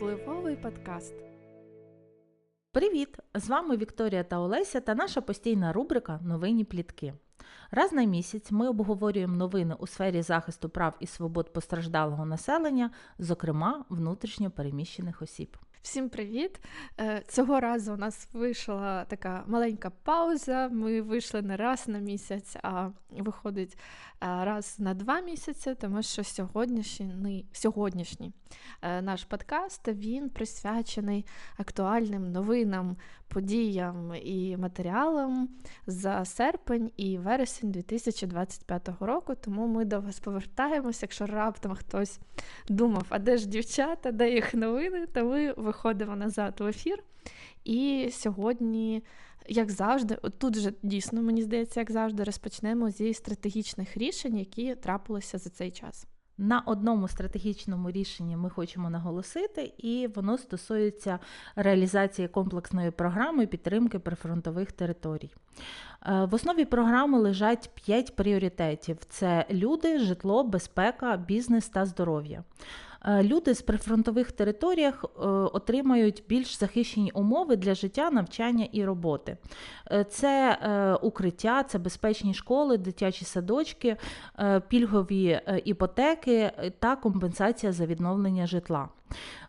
Впливовий подкаст. Привіт! З вами Вікторія та Олеся та наша постійна рубрика Новинні плітки. Раз на місяць ми обговорюємо новини у сфері захисту прав і свобод постраждалого населення, зокрема внутрішньо переміщених осіб. Всім привіт! Е, цього разу у нас вийшла така маленька пауза. Ми вийшли не раз на місяць, а виходить е, раз на два місяці, тому що сьогоднішній сьогоднішній е, наш подкаст він присвячений актуальним новинам, подіям і матеріалам за серпень і вересень 2025 року. Тому ми до вас повертаємося. Якщо раптом хтось думав, а де ж дівчата, де їх новини, то ми виходимо назад в ефір. І сьогодні, як завжди, тут же дійсно мені здається, як завжди, розпочнемо зі стратегічних рішень, які трапилися за цей час. На одному стратегічному рішенні ми хочемо наголосити, і воно стосується реалізації комплексної програми підтримки прифронтових територій. Е, в основі програми лежать п'ять пріоритетів: це люди, житло, безпека, бізнес та здоров'я. Е, люди з прифронтових територіях е, отримають більш захищені умови для життя, навчання і роботи. Е, це укриття, це безпечні школи, дитячі садочки, пільгові іпотеки та компенсація за відновлення житла.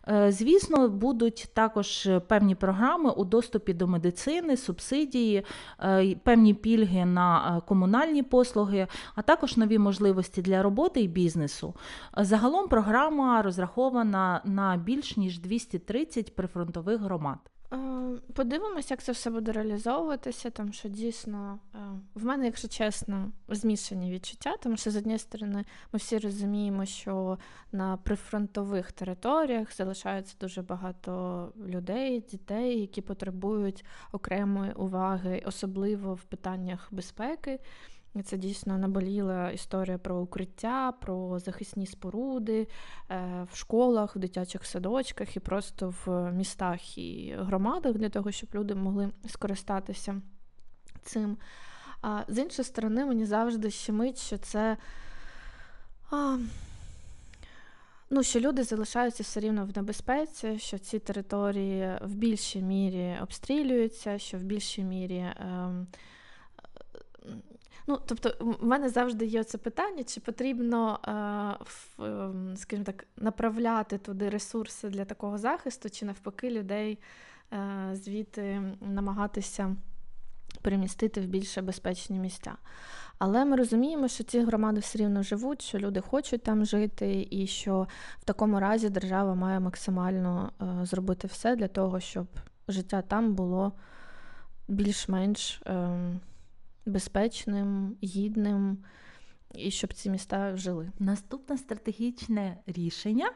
Е, звісно, будуть також певні програми у доступі до медицини, субсидії, е, певні пільги на е, комунальні послуги, а також нові можливості для роботи і бізнесу. Загалом програма розрахована на більш ніж 230 прифронтових громад. Е, подивимось, як це все буде реалізовуватися, тому що дійсно е, в мене, якщо чесно, змішані відчуття, тому що з однієї сторони ми всі розуміємо, що на прифронтових територіях залишається дуже багато людей, дітей, які потребують окремої уваги, особливо в питаннях безпеки. Це дійсно наболіла історія про укриття, про захисні споруди е, в школах, в дитячих садочках і просто в містах і громадах для того, щоб люди могли скористатися цим. А з іншої сторони, мені завжди щемить, що це. А, Ну, що люди залишаються все рівно в небезпеці, що ці території в більшій мірі обстрілюються, що в більшій мірі ем, Ну, тобто, в мене завжди є це питання, чи потрібно, е, ем, скажімо так, направляти туди ресурси для такого захисту, чи навпаки людей е, звідти намагатися перемістити в більше безпечні місця. Але ми розуміємо, що ці громади все рівно живуть, що люди хочуть там жити, і що в такому разі держава має максимально е, зробити все для того, щоб життя там було більш-менш. Безпечним, гідним і щоб ці міста жили. Наступне стратегічне рішення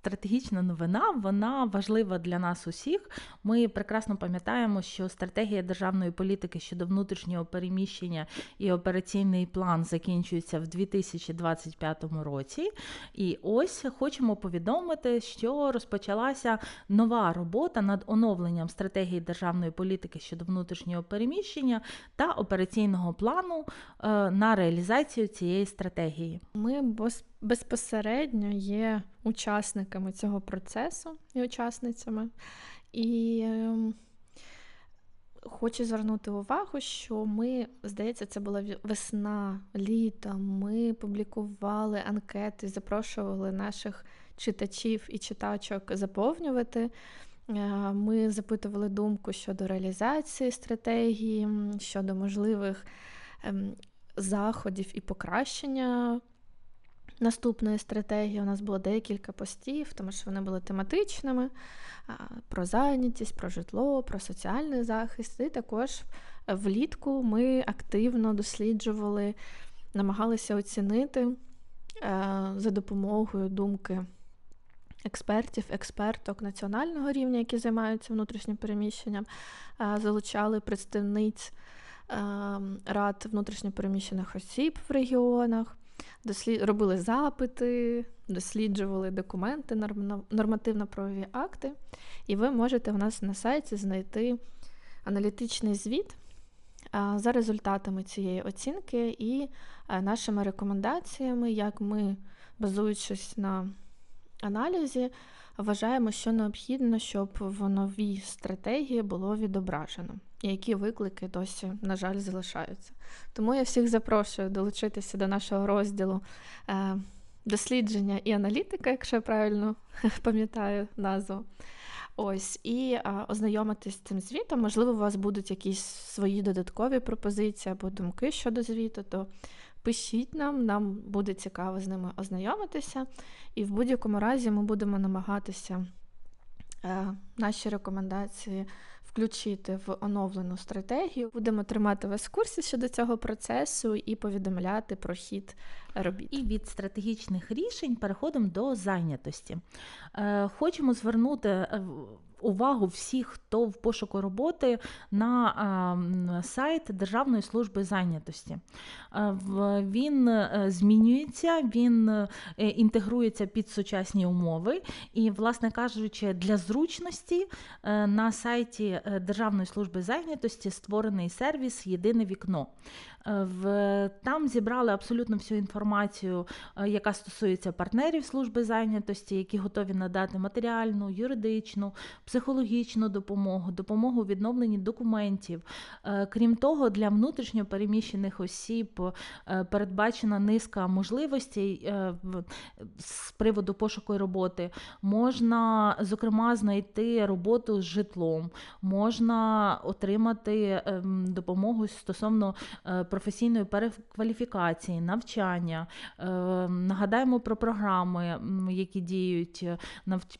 стратегічна новина, вона важлива для нас усіх. Ми прекрасно пам'ятаємо, що стратегія державної політики щодо внутрішнього переміщення і операційний план закінчується в 2025 році. І ось хочемо повідомити, що розпочалася нова робота над оновленням стратегії державної політики щодо внутрішнього переміщення та операційного плану е, на реалізацію цієї стратегії. Ми безпосередньо є учасниками цього процесу і учасницями. І ем, хочу звернути увагу, що ми, здається, це була весна, літо. Ми публікували анкети, запрошували наших читачів і читачок заповнювати. Е, ми запитували думку щодо реалізації стратегії, щодо можливих ем, заходів і покращення наступної стратегії у нас було декілька постів, тому що вони були тематичними про зайнятість, про житло, про соціальний захист. І також влітку ми активно досліджували, намагалися оцінити е, за допомогою думки. Експертів, експерток національного рівня, які займаються внутрішнім переміщенням, е, залучали представниць ем, рад внутрішньопереміщених осіб в регіонах, дослід... робили запити, досліджували документи, нормативно-правові акти, і ви можете у нас на сайті знайти аналітичний звіт за результатами цієї оцінки і нашими рекомендаціями, як ми, базуючись на аналізі, вважаємо, що необхідно, щоб в новій стратегії було відображено, і які виклики досі, на жаль, залишаються. Тому я всіх запрошую долучитися до нашого розділу е, дослідження і аналітика, якщо я правильно пам'ятаю назву. Ось, і а, ознайомитись з цим звітом. Можливо, у вас будуть якісь свої додаткові пропозиції або думки щодо звіту, то пишіть нам, нам буде цікаво з ними ознайомитися. І в будь-якому разі ми будемо намагатися е, наші рекомендації включити в оновлену стратегію. Будемо тримати вас в курсі щодо цього процесу і повідомляти про хід робіт. І від стратегічних рішень переходимо до зайнятості. Е, хочемо звернути е, увагу всіх, хто в пошуку роботи на сайт Державної служби зайнятості. Е, він змінюється, він інтегрується під сучасні умови. І, власне кажучи, для зручності на сайті Державної служби зайнятості створений сервіс Єдине вікно. Е, в Там зібрали абсолютно всю інформацію, е, яка стосується партнерів служби зайнятості, які готові надати матеріальну, юридичну, психологічну допомогу, допомогу у відновленні документів. Е, крім того, для внутрішньо переміщених осіб передбачена низка можливостей з приводу пошуку роботи. Можна, зокрема, знайти роботу з житлом, можна отримати ем, допомогу стосовно професійної перекваліфікації, навчання. Е, нагадаємо про програми, які діють е,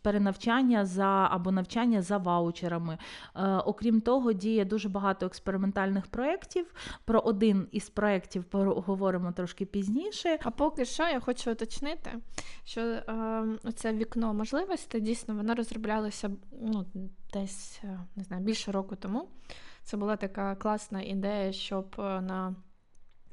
перенавчання за або навчання за ваучерами. Е, окрім того, діє дуже багато експериментальних проєктів. Про один із проєктів поговоримо трошки пізніше. А поки що я хочу уточнити, що е, це вікно можливостей дійсно воно розроблялося ну, десь не знаю, більше року тому. Це була така класна ідея, щоб е, на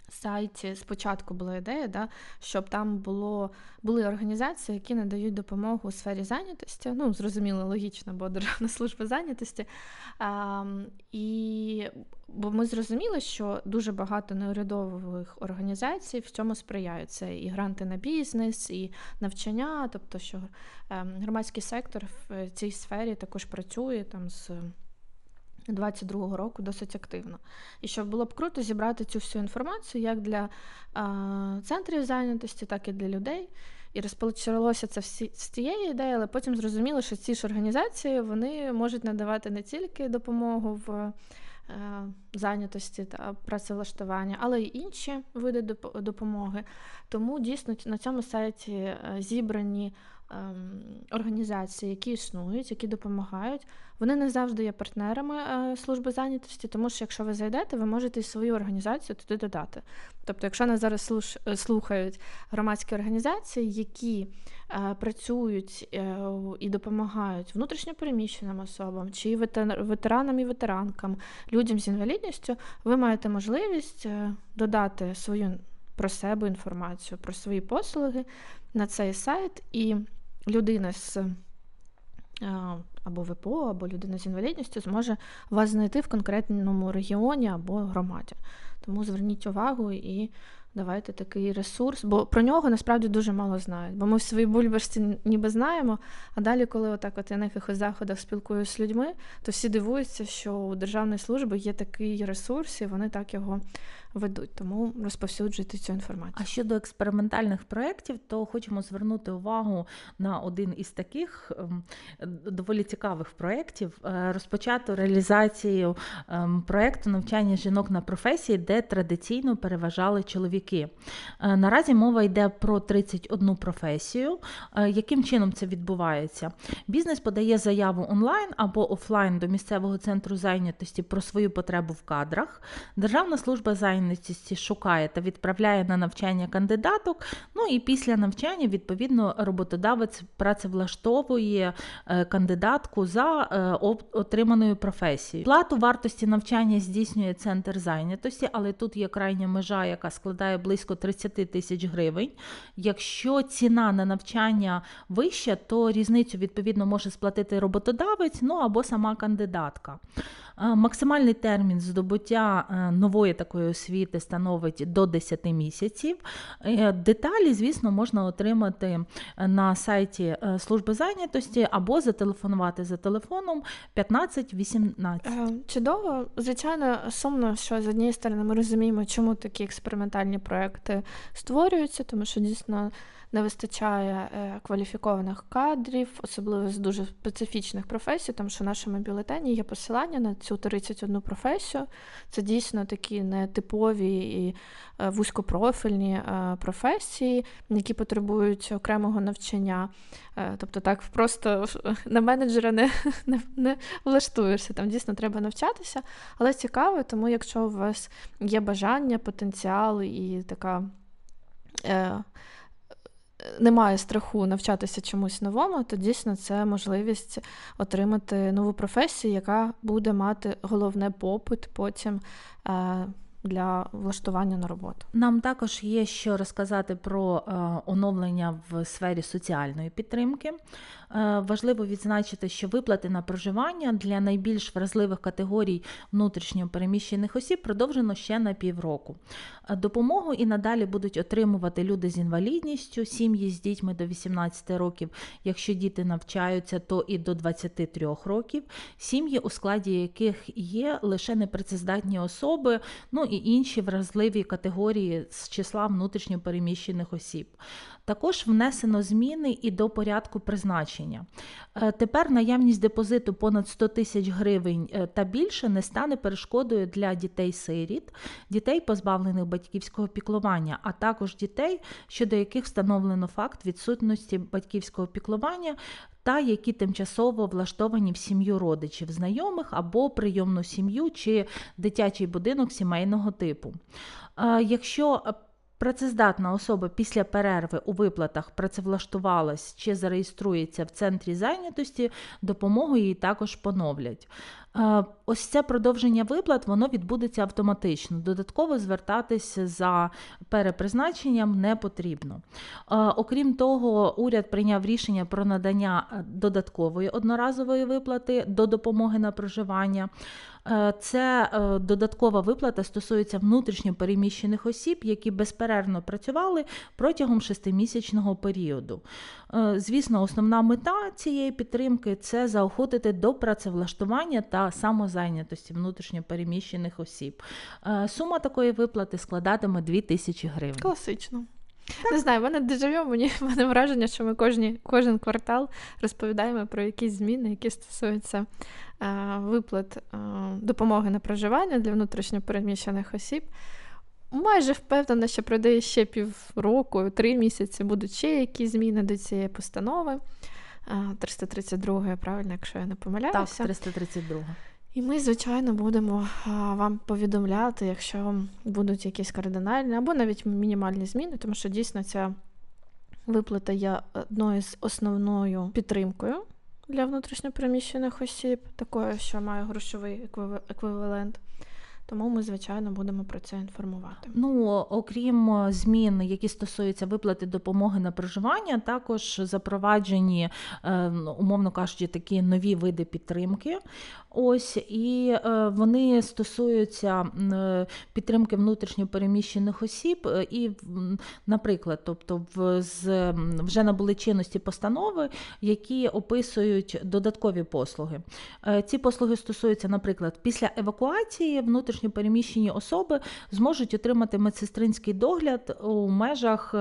сайті спочатку була ідея, да, щоб там було, були організації, які надають допомогу у сфері зайнятості. Ну, зрозуміло, логічно, бо Державна служба зайнятості. А, і Бо ми зрозуміли, що дуже багато неурядових організацій в цьому сприяють. Це і гранти на бізнес, і навчання, тобто, що ем, громадський сектор в цій сфері також працює там з. 22-го року досить активно. І щоб було б круто зібрати цю всю інформацію як для а, центрів зайнятості, так і для людей. І розпочалося це всі з цієї ідеї, але потім зрозуміло, що ці ж організації вони можуть надавати не тільки допомогу в е, зайнятості та працевлаштування, але й інші види допомоги. Тому дійсно на цьому сайті е, зібрані організації, які існують, які допомагають. Вони не завжди є партнерами е, служби зайнятості, тому що якщо ви зайдете, ви можете і свою організацію туди додати. Тобто, якщо нас зараз е, слухають громадські організації, які е, працюють і допомагають внутрішньопереміщеним особам, чи ветеранам і ветеранкам, людям з інвалідністю, ви маєте можливість додати свою про себе інформацію, про свої послуги на цей сайт і людина з або ВПО, або людина з інвалідністю зможе вас знайти в конкретному регіоні або громаді. Тому зверніть увагу і давайте такий ресурс, бо про нього насправді дуже мало знають. Бо ми в своїй бульбашці ніби знаємо. А далі, коли отак от я на якихось заходах спілкуюся з людьми, то всі дивуються, що у державної служби є такий ресурс, і вони так його ведуть. Тому розповсюджуйте цю інформацію. А щодо експериментальних проєктів, то хочемо звернути увагу на один із таких ем, доволі цікавих проєктів. Е, розпочато реалізацію ем, проєкту навчання жінок на професії, де традиційно переважали чоловіки. Е, наразі мова йде про 31 професію. Е, яким чином це відбувається? Бізнес подає заяву онлайн або офлайн до місцевого центру зайнятості про свою потребу в кадрах. Державна служба зайнятості зайнятості шукає та відправляє на навчання кандидаток. Ну і після навчання, відповідно, роботодавець працевлаштовує е, кандидатку за е, отриманою професією. Плату вартості навчання здійснює центр зайнятості, але тут є крайня межа, яка складає близько 30 тисяч гривень. Якщо ціна на навчання вища, то різницю відповідно може сплатити роботодавець, ну або сама кандидатка. Максимальний термін здобуття нової такої освіти становить до 10 місяців. Деталі, звісно, можна отримати на сайті служби зайнятості або зателефонувати за телефоном 15-18. Чудово, звичайно, сумно, що з однієї сторони ми розуміємо, чому такі експериментальні проекти створюються, тому що дійсно не вистачає е, кваліфікованих кадрів, особливо з дуже специфічних професій, тому що в нашому бюлетені є посилання на цю 31 професію. Це дійсно такі нетипові і е, вузькопрофільні е, професії, які потребують окремого навчання. Тобто так просто на менеджера не, не, не влаштуєшся. Там дійсно треба навчатися, але цікаво, тому якщо у вас є бажання, потенціал і така немає страху навчатися чомусь новому, то дійсно це можливість отримати нову професію, яка буде мати головне попит потім. Для влаштування на роботу нам також є що розказати про е, оновлення в сфері соціальної підтримки. Е, важливо відзначити, що виплати на проживання для найбільш вразливих категорій внутрішньо переміщених осіб продовжено ще на півроку. Е, допомогу і надалі будуть отримувати люди з інвалідністю, сім'ї з дітьми до 18 років, якщо діти навчаються, то і до 23 років, сім'ї, у складі яких є лише непрацездатні особи, ну і інші вразливі категорії з числа внутрішньопереміщених осіб. Також внесено зміни і до порядку призначення. Е, тепер наявність депозиту понад 100 тисяч гривень е, та більше не стане перешкодою для дітей-сиріт, дітей, позбавлених батьківського піклування, а також дітей, щодо яких встановлено факт відсутності батьківського піклування. Та які тимчасово влаштовані в сім'ю родичів, знайомих або прийомну сім'ю чи дитячий будинок сімейного типу. Е, якщо Працездатна особа після перерви у виплатах працевлаштувалась чи зареєструється в центрі зайнятості, допомогу їй також поновлять. Е, ось це продовження виплат воно відбудеться автоматично. Додатково звертатися за перепризначенням не потрібно. Е, окрім того, уряд прийняв рішення про надання е, додаткової одноразової виплати до допомоги на проживання. Це додаткова виплата стосується внутрішньо переміщених осіб, які безперервно працювали протягом шестимісячного періоду. Звісно, основна мета цієї підтримки це заохотити до працевлаштування та самозайнятості внутрішньопереміщених осіб. Е, сума такої виплати складатиме 2 тисячі гривень. Класично. Так. Не знаю, в мене дежавю, мені в мене враження, що ми кожні, кожен квартал розповідаємо про якісь зміни, які стосуються е, виплат е, допомоги на проживання для внутрішньопереміщених осіб. Майже впевнена, що пройде ще півроку, три місяці будуть ще якісь зміни до цієї постанови. 332, правильно, якщо я не помиляюся. Так, 332. І ми, звичайно, будемо вам повідомляти, якщо будуть якісь кардинальні або навіть мінімальні зміни, тому що дійсно ця виплата є одною з основною підтримкою для внутрішньопереміщених осіб, такою, що має грошовий еквівалент. Тому ми, звичайно, будемо про це інформувати. Ну окрім змін, які стосуються виплати допомоги на проживання, також запроваджені, е, умовно кажучи, такі нові види підтримки. Ось і е, вони стосуються е, підтримки внутрішньо переміщених осіб. І, наприклад, тобто, вже набули чинності постанови, які описують додаткові послуги. Ці послуги стосуються, наприклад, після евакуації внутрішньо переміщені особи зможуть отримати медсестринський догляд у межах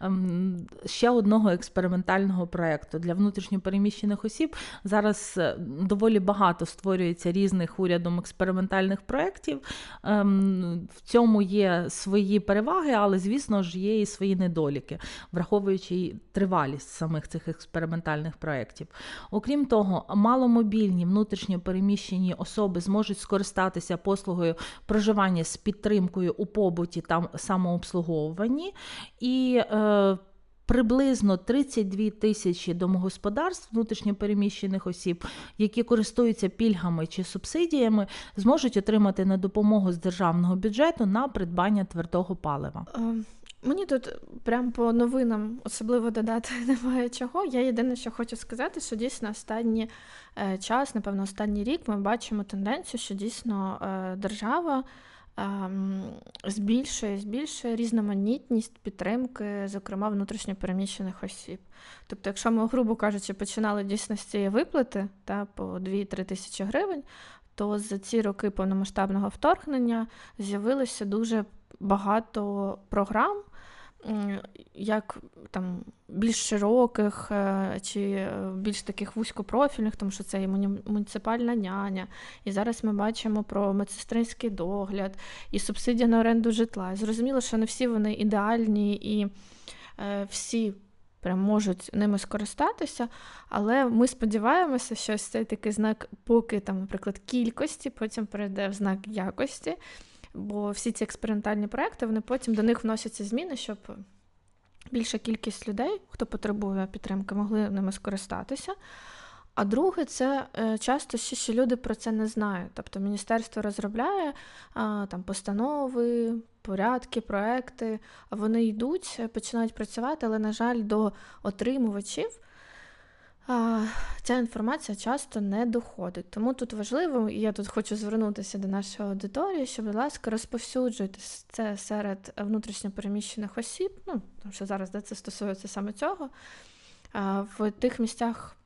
ем, ще одного експериментального проєкту для внутрішньопереміщених осіб. Зараз е, доволі багато створюється різних урядом експериментальних проєктів. Ем, в цьому є свої переваги, але, звісно ж, є і свої недоліки, враховуючи тривалість самих цих експериментальних проєктів. Окрім того, маломобільні внутрішньо переміщені особи зможуть скористатися послугою проживання з підтримкою у побуті та самообслуговуванні. І е, Приблизно 32 тисячі домогосподарств внутрішньопереміщених осіб, які користуються пільгами чи субсидіями, зможуть отримати на допомогу з державного бюджету на придбання твердого палива. Мені тут прям по новинам особливо додати немає чого. Я єдине, що хочу сказати, що дійсно останній е, час, напевно, останній рік ми бачимо тенденцію, що дійсно е, держава ем, збільшує, збільшує різноманітність підтримки, зокрема внутрішньопереміщених осіб. Тобто, якщо ми, грубо кажучи, починали дійсно з цієї виплати та, по 2-3 тисячі гривень, то за ці роки повномасштабного вторгнення з'явилося дуже багато програм, як там більш широких е, чи е, більш таких вузькопрофільних, тому що це і муніципальна няня. І зараз ми бачимо про медсестринський догляд і субсидія на оренду житла. Зрозуміло, що не всі вони ідеальні і е, всі прям можуть ними скористатися, але ми сподіваємося, що ось цей такий знак, поки там, наприклад, кількості, потім перейде в знак якості. Бо всі ці експериментальні проекти, вони потім до них вносяться зміни, щоб більша кількість людей, хто потребує підтримки, могли ними скористатися. А друге, це е, часто ще що люди про це не знають. Тобто міністерство розробляє а, там постанови, порядки, проекти, вони йдуть, починають працювати, але, на жаль, до отримувачів ця інформація часто не доходить. Тому тут важливо, і я тут хочу звернутися до нашої аудиторії, що, будь ласка, розповсюджуйте це серед внутрішньопереміщених осіб, ну, тому що зараз де це стосується саме цього, в тих місцях.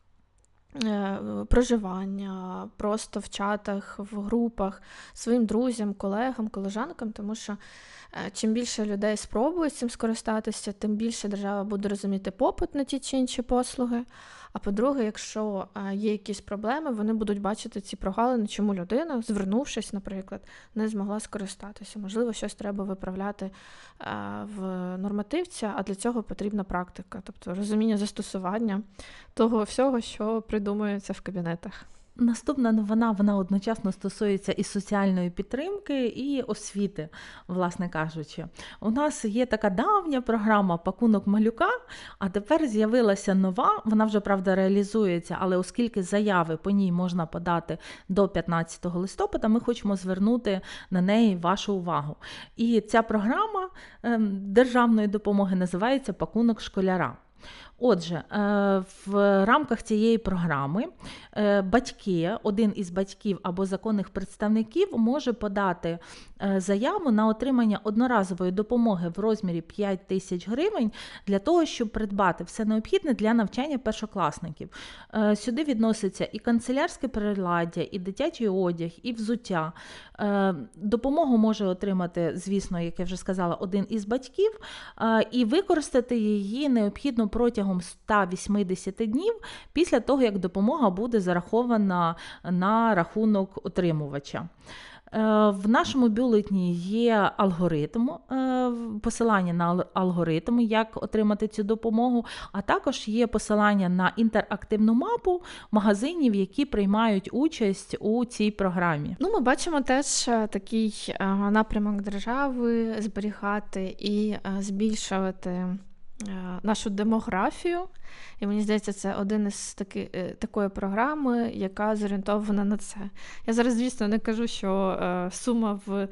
Е, проживання просто в чатах, в групах своїм друзям, колегам, колежанкам, тому що Е, чим більше людей спробують цим скористатися, тим більше держава буде розуміти попит на ті чи інші послуги. А по-друге, якщо є якісь проблеми, вони будуть бачити ці прогалини, чому людина, звернувшись, наприклад, не змогла скористатися. Можливо, щось треба виправляти в нормативці, а для цього потрібна практика, тобто розуміння застосування того всього, що придумується в кабінетах. Наступна новина вона одночасно стосується і соціальної підтримки, і освіти, власне кажучи. У нас є така давня програма Пакунок малюка, а тепер з'явилася нова. Вона вже правда реалізується, але оскільки заяви по ній можна подати до 15 листопада, ми хочемо звернути на неї вашу увагу. І ця програма ем, державної допомоги називається Пакунок школяра. Отже, е, в рамках цієї програми е, батьки, один із батьків або законних представників може подати е, заяву на отримання одноразової допомоги в розмірі 5 тисяч гривень для того, щоб придбати все необхідне для навчання першокласників. Сюди відноситься і канцелярське приладдя, і дитячий одяг, і взуття. Допомогу може отримати, звісно, як я вже сказала, один із батьків, і використати її необхідно протягом протягом 180 днів після того, як допомога буде зарахована на рахунок отримувача. Е, в нашому бюлетні є алгоритм, е, посилання на алгоритм, як отримати цю допомогу, а також є посилання на інтерактивну мапу магазинів, які приймають участь у цій програмі. Ну, Ми бачимо теж е, такий напрямок держави зберігати і збільшувати. Е, нашу демографію. І мені здається, це один із таки, е, такої програми, яка зорієнтована на це. Я зараз, звісно, не кажу, що е, сума в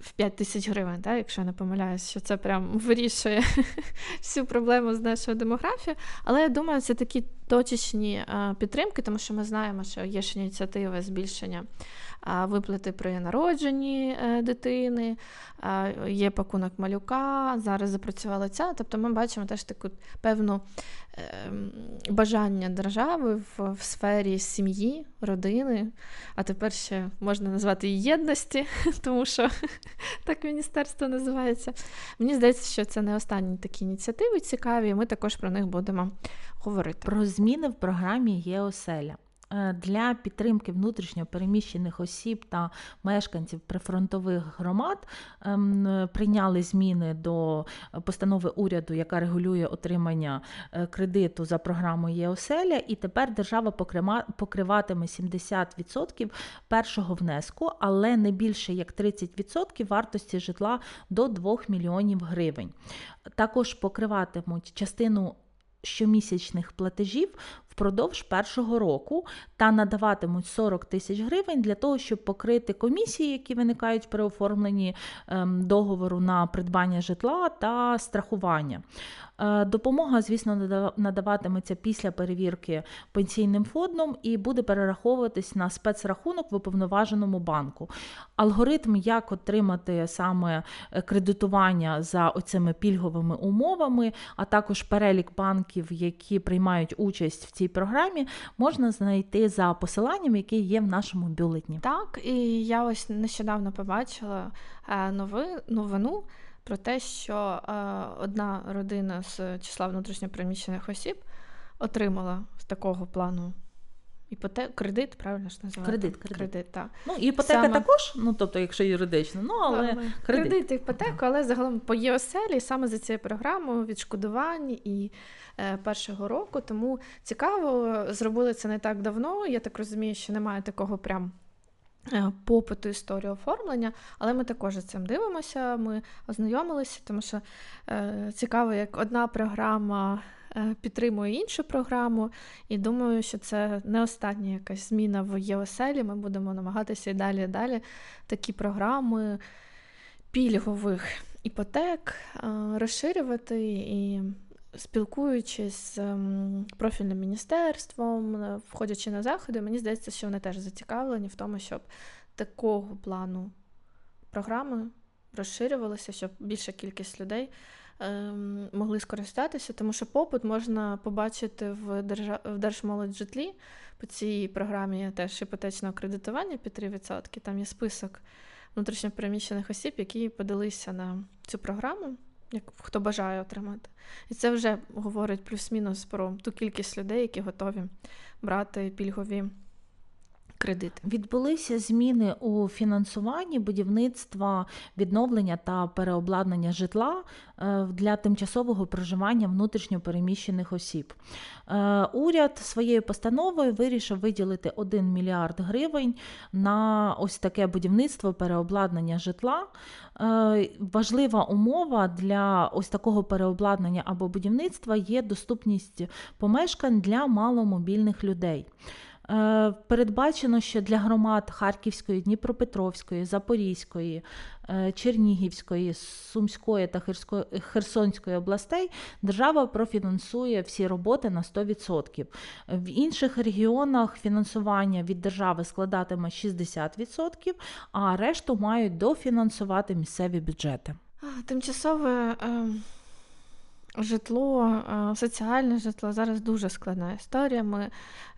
в 5 тисяч гривень, так, якщо я не помиляюсь, що це прям вирішує всю проблему з нашою демографією. Але я думаю, це такі точечні підтримки, тому що ми знаємо, що є ж ініціатива збільшення виплати при народженні е, дитини, є пакунок малюка, зараз запрацювала ця. Тобто ми бачимо теж таку певну ем, бажання держави в, в сфері сім'ї, родини, а тепер ще можна назвати її єдності, тому що так міністерство називається. Мені здається, що це не останні такі ініціативи цікаві, і ми також про них будемо говорити. Про зміни в програмі є оселя. Е, для підтримки внутрішньо переміщених осіб та мешканців прифронтових громад ем, прийняли зміни до постанови уряду, яка регулює отримання е, кредиту за програмою ЄОСЕЛЯ, і тепер держава покриватиме 70% першого внеску, але не більше як 30% вартості житла до 2 мільйонів гривень. Також покриватимуть частину щомісячних платежів впродовж першого року та надаватимуть 40 тисяч гривень для того, щоб покрити комісії, які виникають при оформленні ем, договору на придбання житла та страхування. Е, допомога, звісно, надаватиметься після перевірки пенсійним фондом і буде перераховуватись на спецрахунок в уповноваженому банку. Алгоритм, як отримати саме е, кредитування за оцими пільговими умовами, а також перелік банків, які приймають участь в цій програмі, можна знайти за посиланням, яке є в нашому бюлетні. Так, і я ось нещодавно побачила е, новину про те, що е, одна родина з числа внутрішньопереміщених осіб отримала з такого плану іпотек, кредит, правильно ж називати? Кредит, кредит. кредит так. Ну, іпотека саме... також, ну тобто, якщо юридично, ну але так, кредит. кредит іпотеку, але загалом по ЄОСЕЛі саме за цією програмою відшкодувань і е, першого року. Тому цікаво, зробили це не так давно. Я так розумію, що немає такого прям. Е, попиту історії оформлення, але ми також цим дивимося, ми ознайомилися, тому що е, цікаво, як одна програма е, підтримує іншу програму, і думаю, що це не остання якась зміна в ЄОСЕЛі. Ми будемо намагатися і далі і далі такі програми пільгових іпотек е, розширювати і спілкуючись з ем, профільним міністерством, е, входячи на заходи, мені здається, що вони теж зацікавлені в тому, щоб такого плану програми розширювалися, щоб більша кількість людей могли скористатися, тому що попит можна побачити в держа... в Держмолоджитлі. По цій програмі теж іпотечного кредитування під 3%. Там є список внутрішньопереміщених осіб, які подалися на цю програму як хто бажає отримати. І це вже говорить плюс-мінус про ту кількість людей, які готові брати пільгові кредити. Відбулися зміни у фінансуванні будівництва, відновлення та переобладнання житла е, для тимчасового проживання внутрішньопереміщених осіб. Е, уряд своєю постановою вирішив виділити 1 мільярд гривень на ось таке будівництво переобладнання житла. Е, важлива умова для ось такого переобладнання або будівництва є доступність помешкань для маломобільних людей. Е, передбачено, що для громад Харківської, Дніпропетровської, Запорізької, е, Чернігівської, Сумської та Херсонської областей держава профінансує всі роботи на 100%. В інших регіонах фінансування від держави складатиме 60%, а решту мають дофінансувати місцеві бюджети. Тимчасове. Житло, е, соціальне житло зараз дуже складна історія. Ми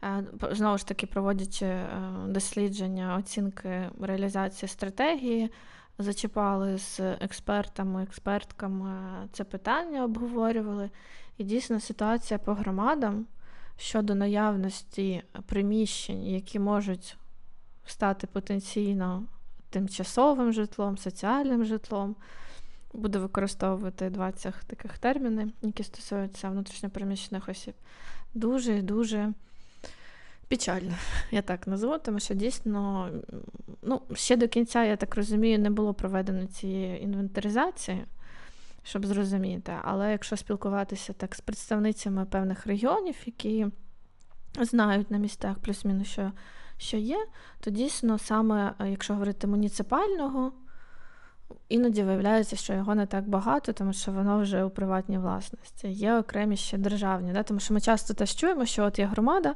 е, знову ж таки проводячи е, дослідження, оцінки реалізації стратегії, зачіпали з експертами, експертками це питання, обговорювали. І дійсно ситуація по громадам щодо наявності приміщень, які можуть стати потенційно тимчасовим житлом, соціальним житлом буду використовувати два цих таких терміни, які стосуються внутрішньопереміщених осіб. Дуже дуже печально, я так назву, тому що дійсно ну, ще до кінця, я так розумію, не було проведено цієї інвентаризації, щоб зрозуміти. Але якщо спілкуватися так з представницями певних регіонів, які знають на містах плюс-мінус, що, що є, то дійсно саме, якщо говорити муніципального. Іноді виявляється, що його не так багато, тому що воно вже у приватній власності. Є окремі ще державні. Да? Тому що ми часто теж чуємо, що от є громада,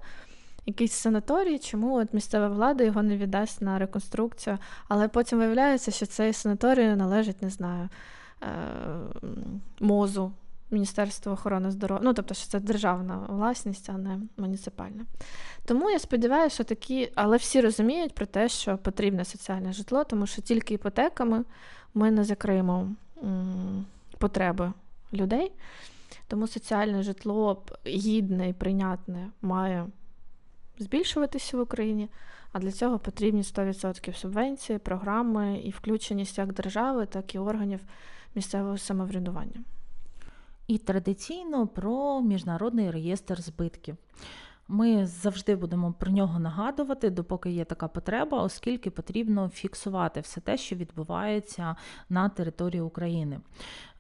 якийсь санаторій, чому от місцева влада його не віддасть на реконструкцію. Але потім виявляється, що цей санаторій належить, не знаю, е, мозу, Міністерство охорони здоров'я. Ну, тобто, що це державна власність, а не муніципальна. Тому я сподіваюся, що такі, але всі розуміють про те, що потрібне соціальне житло, тому що тільки іпотеками ми не закриємо потреби людей. Тому соціальне житло гідне і прийнятне має збільшуватися в Україні, а для цього потрібні 100% субвенції, програми і включеність як держави, так і органів місцевого самоврядування. І традиційно про міжнародний реєстр збитків. Ми завжди будемо про нього нагадувати, допоки є така потреба, оскільки потрібно фіксувати все те, що відбувається на території України.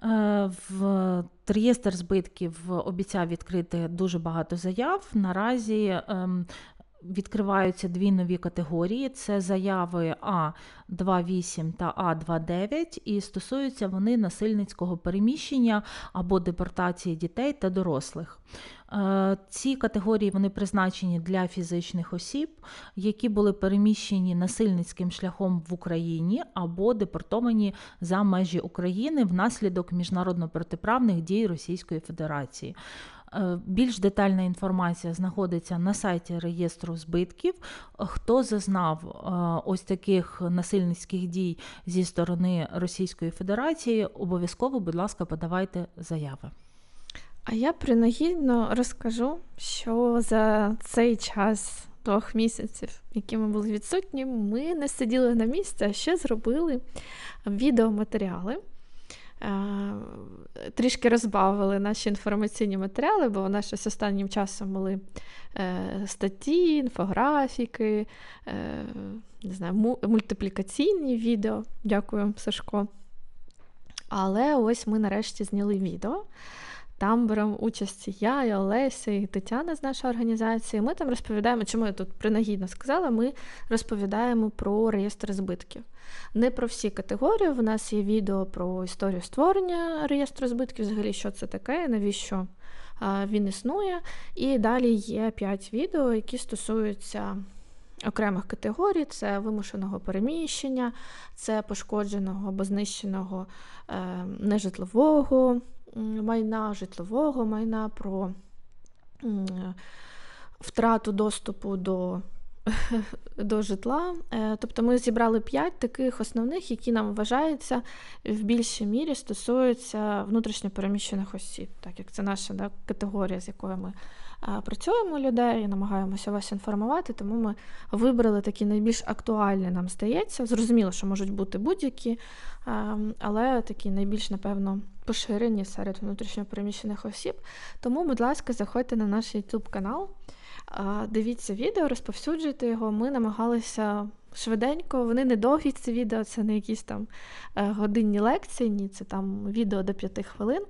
Е, в реєстр збитків обіцяв відкрити дуже багато заяв. Наразі ем, відкриваються дві нові категорії: це заяви А28 та А29, і стосуються вони насильницького переміщення або депортації дітей та дорослих. Е, ці категорії вони призначені для фізичних осіб, які були переміщені насильницьким шляхом в Україні або депортовані за межі України внаслідок міжнародно протиправних дій Російської Федерації. Е, більш детальна інформація знаходиться на сайті реєстру збитків. Хто зазнав е, ось таких насильницьких дій зі сторони Російської Федерації, обов'язково, будь ласка, подавайте заяви. А я принагідно розкажу, що за цей час двох місяців, які ми були відсутні, ми не сиділи на місці, а ще зробили відеоматеріали. Е, трішки розбавили наші інформаційні матеріали, бо вони щось останнім часом були е, статті, інфографіки, е, не знаю, мультиплікаційні відео. Дякую, Сашко. Але ось ми нарешті зняли відео. Там беремо участь я, і Олеся, і Тетяна з нашої організації. Ми там розповідаємо, чому я тут принагідно сказала, ми розповідаємо про реєстр збитків. Не про всі категорії. В нас є відео про історію створення реєстру збитків, взагалі, що це таке, навіщо він існує. І далі є 5 відео, які стосуються. Окремих категорій це вимушеного переміщення, це пошкодженого або знищеного е, нежитлового майна, житлового майна, про втрату доступу до до житла. Е, тобто ми зібрали п'ять таких основних, які нам вважаються в більшій мірі стосуються внутрішньопереміщених осіб, так як це наша да, категорія, з якою ми працюємо людей і намагаємося вас інформувати, тому ми вибрали такі найбільш актуальні, нам здається. Зрозуміло, що можуть бути будь-які, але такі найбільш, напевно, поширені серед внутрішньопереміщених осіб. Тому, будь ласка, заходьте на наш YouTube канал. Дивіться відео, розповсюджуйте його. Ми намагалися швиденько. Вони не довгі ці відео, це не якісь там е, годинні лекції, ні, це там відео до 5 хвилин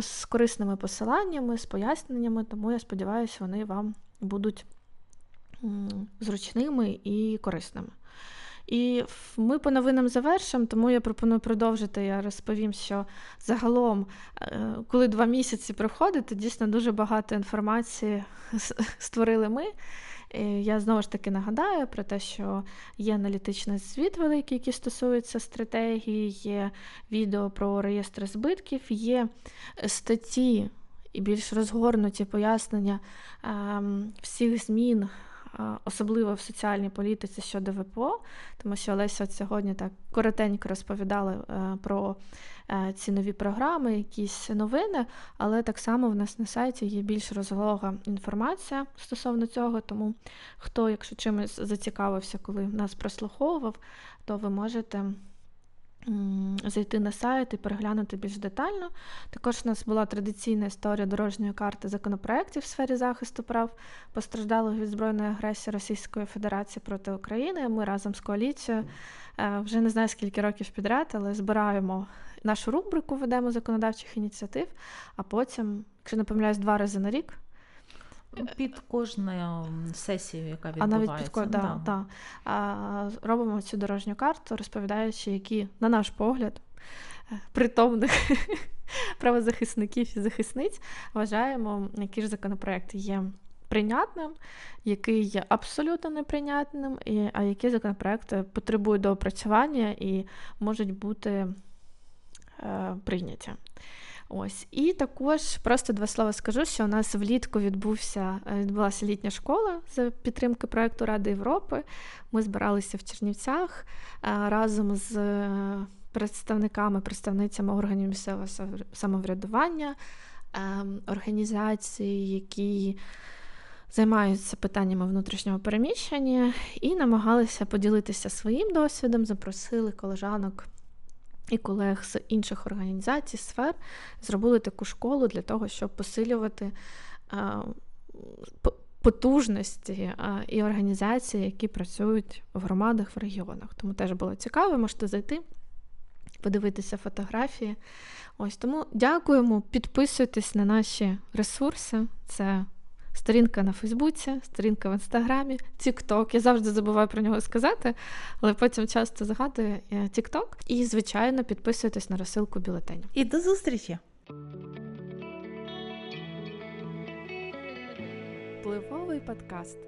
з корисними посиланнями, з поясненнями, тому я сподіваюся, вони вам будуть зручними і корисними. І ми по новинам завершимо, тому я пропоную продовжити. Я розповім, що загалом, е, коли два місяці проходить, то дійсно дуже багато інформації створили ми. Я знову ж таки нагадаю про те, що є аналітичний звіт великий, який стосується стратегії, є відео про реєстр збитків, є статті і більш розгорнуті пояснення ем, всіх змін особливо в соціальній політиці щодо ВПО, тому що Олеся сьогодні так коротенько розповідала е, про е, ці нові програми, якісь новини, але так само в нас на сайті є більш розлога інформація стосовно цього. Тому хто, якщо чимось зацікавився, коли нас прослуховував, то ви можете зайти на сайт і переглянути більш детально. Також у нас була традиційна історія дорожньої карти законопроєктів в сфері захисту прав постраждалих від збройної агресії Російської Федерації проти України. Ми разом з коаліцією е, вже не знаю скільки років підряд, але збираємо нашу рубрику, ведемо законодавчих ініціатив, а потім, якщо не помиляюсь, два рази на рік. Під кожною сесією, яка відбувається. А навіть під кожною, да, да. А, робимо цю дорожню карту, розповідаючи, які, на наш погляд, е, притомних правозахисників і захисниць вважаємо, які ж законопроекти є прийнятним, який є абсолютно неприйнятним, і, а які законопроекти потребують доопрацювання і можуть бути е, прийняті. Ось і також просто два слова скажу, що у нас влітку відбувся е, відбулася літня школа за підтримки проекту Ради Європи. Ми збиралися в Чернівцях е, разом з е, представниками, представницями органів місцевого самоврядування, організацій, які займаються питаннями внутрішнього переміщення, і намагалися поділитися своїм досвідом, запросили колежанок і колег з інших організацій, сфер зробили таку школу для того, щоб посилювати потужності і організації, які працюють в громадах в регіонах. Тому теж було цікаво, можете зайти, подивитися фотографії. Ось тому дякуємо, підписуйтесь на наші ресурси. Це сторінка на Фейсбуці, сторінка в Інстаграмі, Тікток. Я завжди забуваю про нього сказати, але потім часто згадую е, Тікток. І, звичайно, підписуйтесь на розсилку бюлетенів. І до зустрічі! Пливовий подкаст.